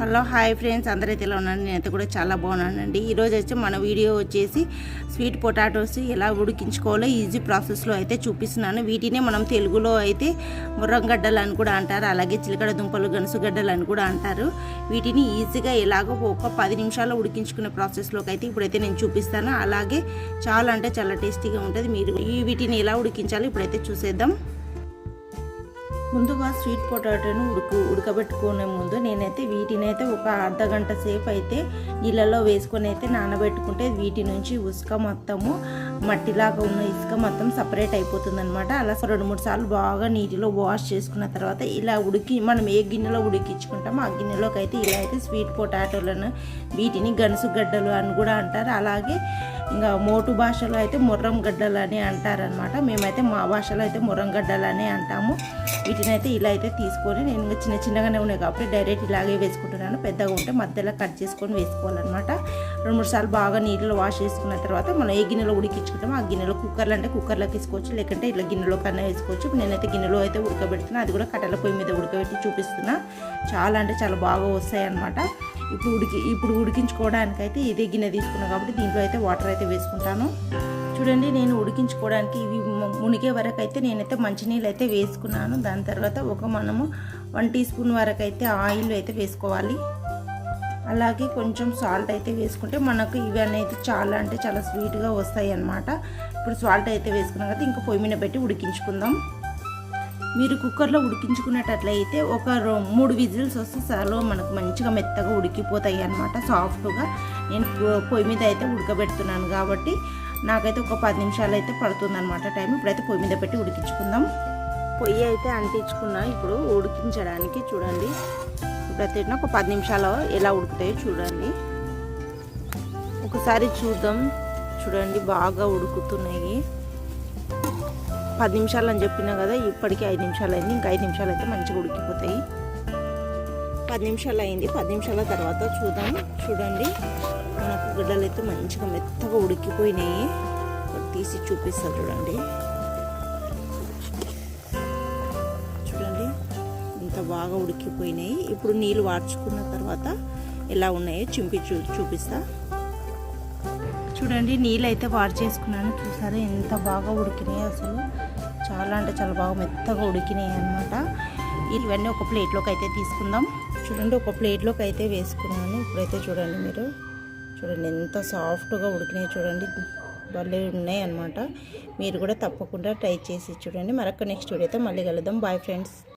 Hello hi friends. అందరైతే ఎలా ఉన్నాను నేనైతే కూడా చాలా బాగున్నానండి. ఈరోజు వచ్చి మన వీడియో వచ్చేసి స్వీట్ పొటాటోస్ ఎలా ఉడికించుకోవాలో ఈజీ ప్రాసెస్లో అయితే చూపిస్తున్నాను. వీటినే మనం తెలుగులో అయితే ముర్రంగడ్డలు అని కూడా అంటారు. అలాగే చిలకడ దుంపలు గనుసుగడ్డలు అని కూడా అంటారు. వీటిని ఈజీగా ఎలాగో ఒక పది నిమిషాల్లో ఉడికించుకునే ప్రాసెస్లోకి అయితే ఇప్పుడైతే నేను చూపిస్తాను. అలాగే చాలా అంటే చాలా టేస్టీగా ఉంటుంది. మీరు ఈ వీటిని ఎలా ఉడికించాలో ఇప్పుడైతే చూసేద్దాం. ముందుగా స్వీట్ పొటాటోను ఉడుకు ఉడకబెట్టుకునే ముందు నేనైతే వీటినైతే ఒక అర్ధ గంట సేపు అయితే నీళ్ళలో వేసుకొని అయితే నానబెట్టుకుంటే వీటి నుంచి ఉసుక మొత్తము మట్టిలాగా ఉన్న ఇసుక మొత్తం సపరేట్ అయిపోతుంది అనమాట అలా రెండు మూడు సార్లు బాగా నీటిలో వాష్ చేసుకున్న తర్వాత ఇలా ఉడికి మనం ఏ గిన్నెలో ఉడికించుకుంటామో ఆ గిన్నెలోకి అయితే ఇలా అయితే స్వీట్ పొటాటోలను వీటిని గనుసు గడ్డలు అని కూడా అంటారు. అలాగే ఇంకా మోటు భాషలో అయితే ముర్రం గడ్డలు అని అంటారనమాట మేమైతే మా భాషలో అయితే ముర్రం గడ్డలు అని అంటాము. వీటిని అయితే ఇలా అయితే తీసుకొని నేను ఇంకా చిన్న చిన్నగానే ఉన్నాయి కాబట్టి డైరెక్ట్ ఇలాగే వేసుకుంటున్నాను. పెద్దగా ఉంటే మధ్యలో కట్ చేసుకొని వేసుకోవాలన్నమాట. రెండు మూడు సార్లు బాగా నీళ్ళలో వాష్ చేసుకున్న తర్వాత మనం ఏ గిన్నెలో ఉడికించుకుంటామో ఆ గిన్నెలో కుక్కర్లు అంటే కుక్కర్లోకి తీసుకోవచ్చు లేకుంటే ఇట్లా గిన్నెలో కన్నా వేసుకోవచ్చు. నేనైతే గిన్నెలో అయితే ఉడకబెడుతున్నా. అది కూడా కట్టెల పొయ్యి మీద ఉడకబెట్టి చూపిస్తున్నా. చాలా అంటే చాలా బాగా వస్తాయి అన్నమాట ఇప్పుడు ఉడికి ఇప్పుడు ఉడికించుకోవడానికి అయితే ఇదే గిన్నె తీసుకున్నాను కాబట్టి దీంట్లో అయితే వాటర్ అయితే వేసుకుంటాను. చూడండి నేను ఉడికించుకోవడానికి ఇవి మునిగే వరకు అయితే నేనైతే మంచినీళ్ళు అయితే వేసుకున్నాను. దాని తర్వాత ఒక మనము వన్ టీ స్పూన్ వరకు అయితే ఆయిల్ అయితే వేసుకోవాలి. అలాగే కొంచెం సాల్ట్ అయితే వేసుకుంటే మనకు ఇవి అనేది చాలా అంటే చాలా స్వీట్గా వస్తాయి అన్నమాట ఇప్పుడు సాల్ట్ అయితే వేసుకున్నాం కదా ఇంకా పొయ్యి మీద పెట్టి ఉడికించుకుందాం. మీరు కుక్కర్లో ఉడికించుకునేటట్లయితే ఒక మూడు విజిల్స్ వస్తే చాలు మనకు మంచిగా మెత్తగా ఉడికిపోతాయి అన్నమాట సాఫ్ట్గా. నేను పొయ్యి మీద అయితే ఉడకబెడుతున్నాను కాబట్టి నాకైతే ఒక పది నిమిషాలు అయితే పడుతుందన్నమాట టైం. ఇప్పుడైతే పొయ్యి మీద పెట్టి ఉడికించుకుందాం. పొయ్యి అయితే అంటించుకున్నా ఇప్పుడు ఉడికించడానికి చూడండి. ఇప్పుడైతే ఒక పది నిమిషాలు ఎలా ఉడుకుతాయో చూడండి. ఒకసారి చూద్దాం. చూడండి బాగా ఉడుకుతున్నాయి. పది నిమిషాలు అని చెప్పినా కదా ఇప్పటికీ ఐదు నిమిషాలు అయింది ఇంకా ఐదు నిమిషాలు అయితే మంచిగా ఉడికిపోతాయి. పది నిమిషాలు అయింది పది నిమిషాల తర్వాత చూద్దాం. చూడండి మనకు గుడ్డలు అయితే మంచిగా మెత్తగా ఉడికిపోయినాయి. తీసి చూపిస్తా చూడండి. చూడండి ఇంత బాగా ఉడికిపోయినాయి. ఇప్పుడు నీళ్ళు వాడ్చుకున్న తర్వాత ఎలా ఉన్నాయో చింపి చూ చూపిస్తా. చూడండి నీళ్ళు అయితే వాడు చేసుకున్నాను చూసారా ఎంత బాగా ఉడికినాయి అసలు. చాలా అంటే చాలా బాగా మెత్తగా ఉడికినాయి అనమాట ఇవన్నీ ఒక ప్లేట్లోకి అయితే తీసుకుందాం. చూడండి ఒక ప్లేట్లోకి అయితే వేసుకున్నాను. ఇప్పుడైతే చూడండి మీరు. చూడండి ఎంత సాఫ్ట్గా ఉడికినాయి చూడండి. భలే ఉన్నాయి అనమాట మీరు కూడా తప్పకుండా ట్రై చేసి చూడండి. మరొక నెక్స్ట్ వీడియోతో మళ్ళీ కలుద్దాం. Bye friends